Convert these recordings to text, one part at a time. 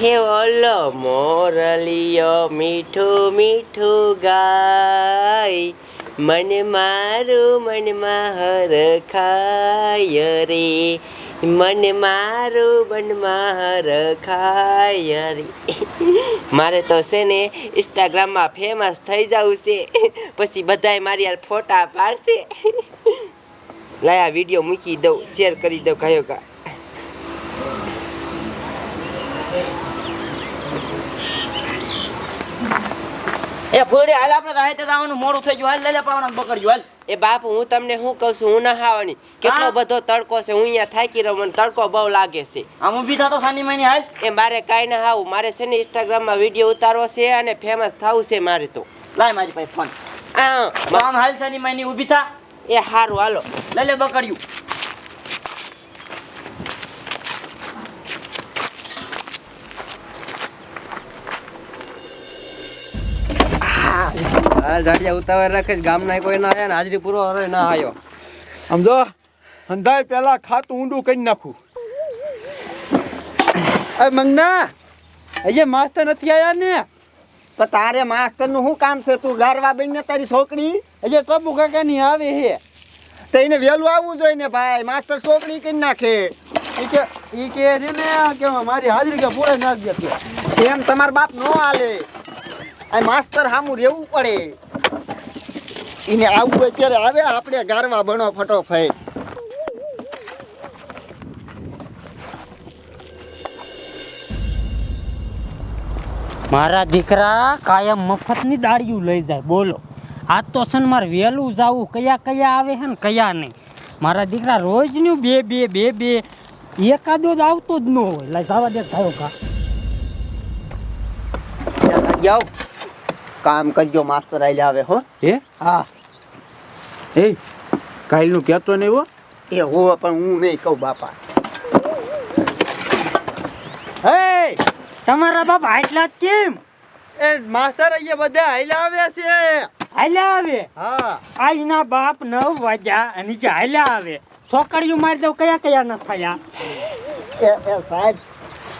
હે ઓલો મોરલિયો મીઠું મીઠું ગાય. મન મારું મનમાં હર ખાય રે. મન મારું મનમાં હર ખાય રે. મારે તો છે ને ઇન્સ્ટાગ્રામમાં ફેમસ થઈ જવું છે. પછી બધાય મારી યાર ફોટા પાડશે. લાયા વીડિયો મૂકી દઉં શેર કરી દઉં કયો કા એ ફોડી હાલ આપણે રાહતે જવાનું મોડું થઈ ગયું. હાલ લઈ લે પાવણા પકડજો હાલ. એ બાપ હું તમને શું કહું છું? હું નહાવાની. કેટલો બધો તડકો છે. હું અહીંયા થાકી રહ્યો મને તડકો બહુ લાગે છે. આમ ઊભી થતો સાની મહિની હાલ. એ મારે કાંઈ ના હાવું. મારે છે ને ઇન્સ્ટાગ્રામમાં વીડિયો ઉતારવો છે અને ફેમસ થવું છે મારે તો. લાય મારી પાસે ફોન હા આમ હાલ સાની મહિની ઊભી થા. એ હારું હાલો. લઈ લે બકડ્યું હાલ જાડિયા ઉતાવળ રાખે ગામ ગામના કોઈ ના આવ્યા ને હાજરી પૂરો હવે ના આવ્યો સમજો અંધાય પેલા ખાતું ઊંડું કરી નાખું. અરે મંગના અહીંયા માસ્તર નથી આયા ને? તો તારે માસ્તરનું શું કામ છે? તું ગારવા બનીને તારી છોકરી? અહીંયા ટપુ કાકાની આવે હે. તો એને વહેલું આવવું જોઈએ ને ભાઈ માસ્તર છોકરી કરી નાખે. એ કે ઈ કે ને કે મારી હાજરી કે પૂરે નાખ દે એમ તમાર બાપ નો હાલે. આ માસ્તર સામું રહેવું પડે. એને આવું હોય ત્યારે આવે આપણે ગારવા બનો ફટોફટ. મારા દીકરા કાયમ મફતની દાળિયું લઈ જાય બોલો. આજ તો છે મારે વહેલું જાવું કયા કયા આવે છે ને કયા નહીં. મારા દીકરા રોજનું બે બે બે બે એકાદો જ આવતો જ ન હોય. લા જવા દે થયો કા જાઓ. કામ કરજો માસ્તર આઈ આવે હો. હે? હા. એ કાલનું કહેતો નહીં હો. એ હો પણ હું નહીં કહું બાપા. હે તમારા બાપ આટલા જ કેમ? એ માસ્તર અહીંયા બધા હાલ્યા આવ્યા છે. હાલ્યા આવે? હા. આજના બાપ નવ વાગ્યા અને નીચે હાલ્યા આવે. છોકરીઓ મારી દઉં કયા કયા ન થયા? એ એ સાહેબ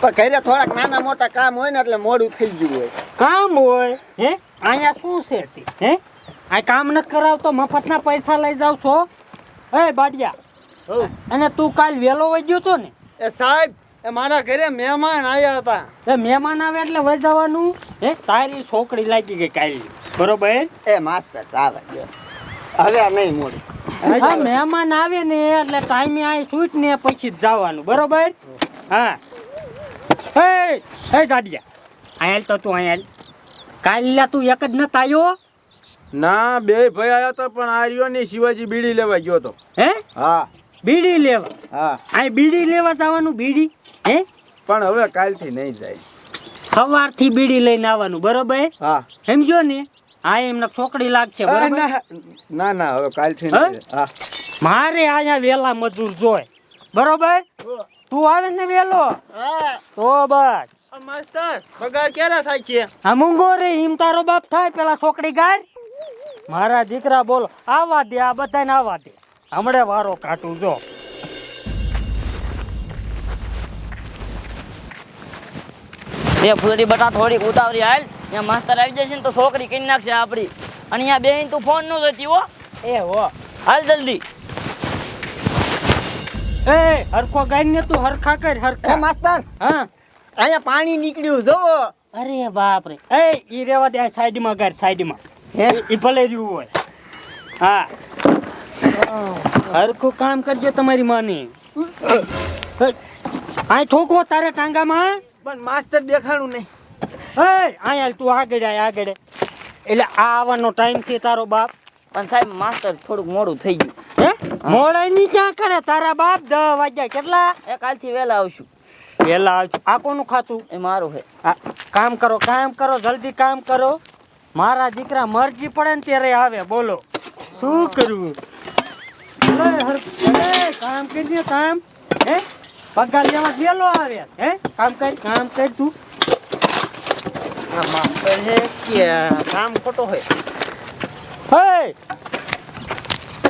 પણ ઘરે થોડાક નાના મોટા કામ હોય ને એટલે મોડું થઈ ગયું હોય. કામ હોય હે? અહીંયા શું છે તે? હે? આ કામ ન કરાવતો મફતના પૈસા લઈ જાવ છો? હે બાડિયા. અને તું કાલ વેલો વહી ગયો તો ને? એ સાહેબ એ મારા ઘરે મહેમાન આવ્યા હતા. એ મહેમાન આવે એટલે વહી જવાનું? હે તારી છોકરી લાગી ગઈ કાલ. બરોબર? એ માસ્તર આવે હવે નહીં મોડી. હા મહેમાન આવે ને એટલે ટાઈમે અહીં છૂટ ને પછી જવાનું. બરોબર? હા. હે હે ગાડિયા અહીંયા તો તું અહીંયા કાલે તું એક જ નતા આવ્યો ના બે ભાઈ આવ્યા હતા પણ આ રહ્યો ને શિવાજી બીડી લેવા ગયો તો. હે? હા. બીડી લેવા? હા. આ બીડી લેવા જવાનું બીડી? હે? પણ હવે કાલથી નહીં જાય. સવારથી બીડી લઈને આવવાનું બરોબર? હા. સમજો ને? આ એમને છોકરી લાગશે બરોબર? ના ના હવે કાલથી હા? નહીં હા. મારે અહીંયા વેલા મજૂર જોય બરોબર? તું આવે ને વેલો? હા. તો બસ. માસ્તર પગાર ક્યારે થાય છે? આ મૂંગો રે હિમ તારો બાપ થાય પેલા છોકરી ગાર મારા દીકરા બોલો આવા દે આ બધાને આવા દે. હમણે વારો કાઢું જો. એ ફૂડી બટા થોડીક ઉતાવળી હાલ. ત્યાં માસ્તર આવી જશે ને તો છોકરી કરી નાખશે આપણી અને અહીંયા બેન તું ફોન ન જોતી હો. એ હો. હાલ જલ્દી. એ હરખો ગાઈને તું હરખા કર હરખા. માસ્તર. હા. અહીંયા પાણી નીકળ્યું જોવો અરે બાપ રે એ ઈ રેવા દે સાઈડમાં ગાર સાઈડમાં. હે? ઈ ભલે રહ્યું હોય. હા. હરખું કામ કરજો તમારી માની. આ ઠોકવો તારે ટાંગામાં. પણ માસ્ટર દેખાણું નહીં. એ અહીંયા તું આગળ આય આગળ. એટલે આ આવવાનો ટાઈમ છે તારો બાપ. પણ સાહેબ માસ્ટર થોડુંક મોડું થઈ ગયું. હે? મોડાઈ ની ક્યાં કરે? તારા બાપ દસ વાગ્યા કેટલા? એ કાલથી વહેલા આવશું. આવજો. આ કોનું ખાતું? એ મારું હે. આ કામ કરો કામ કરો જલ્દી કામ કરો. મારા દીકરા મરજી પડે ને ત્યારે આવે બોલો. શું કરવું? કામ કરી કામ. હે? પગાર લેવા ગયેલો આવે. હે? કામ કર કામ કર તું. કામ ખોટો હોય હે?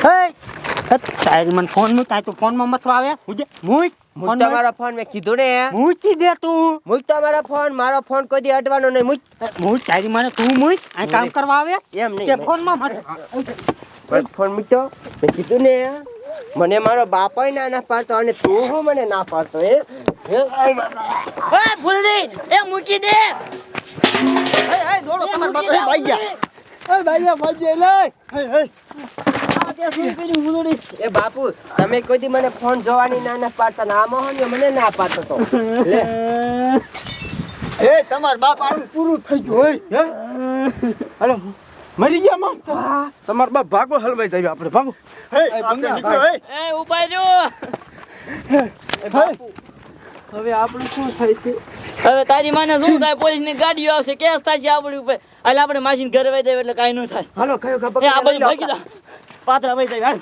હે? તારી મને ફોન મૂક તો ફોન ફોનમાં મથવા આવે. મુજે મૂક મૂક ફોન તો ફોન મેં કીધું ને. મૂકી દે તું. મૂક તમારો ફોન મારો ફોન કોઈ દી અડવાનો નહીં. મૂક. મૂક તારી મને તું મૂક. આ કામ કરવા આવે? એમ કે ફોન ફોનમાં મત ફોન મૂક તો મેં કીધું ને મને મારો બાપાય ના ના પાડતો અને તું હું મને ના પાડતો એ હે? એ મૂકી દે. દોડો તમારા બાપા ભાઈ ગયા. ભાઈ ભાઈ લે. હે હે આ તે શું કર્યું ફૂલડી એ બાપુ તમે કોઈ દી મને ફોન જોવાની ના ના પાડતા ને મોહન મને ના પાડતો તો. લે. એ તમારા બાપ આનું પૂરું થઈ ગયું. હોય અરે મરી ગયા માસ્ટર તમારા બાપ ભાગો હલવાઈ જાય આપણે ભાગો. હે આપણે નીકળો હે. એ ઉપાય જો હવે આપણે શું થાય છે? હવે તારી માને શું થાય? પોલીસની ગાડીઓ આવશે. કેસ થાય છે આપણી ઉપર. એટલે આપણે માસીને ઘરે વહી જાય એટલે કાંઈ ન થાય. હાલો કયો એ આ બધું ભાગી Từ bây.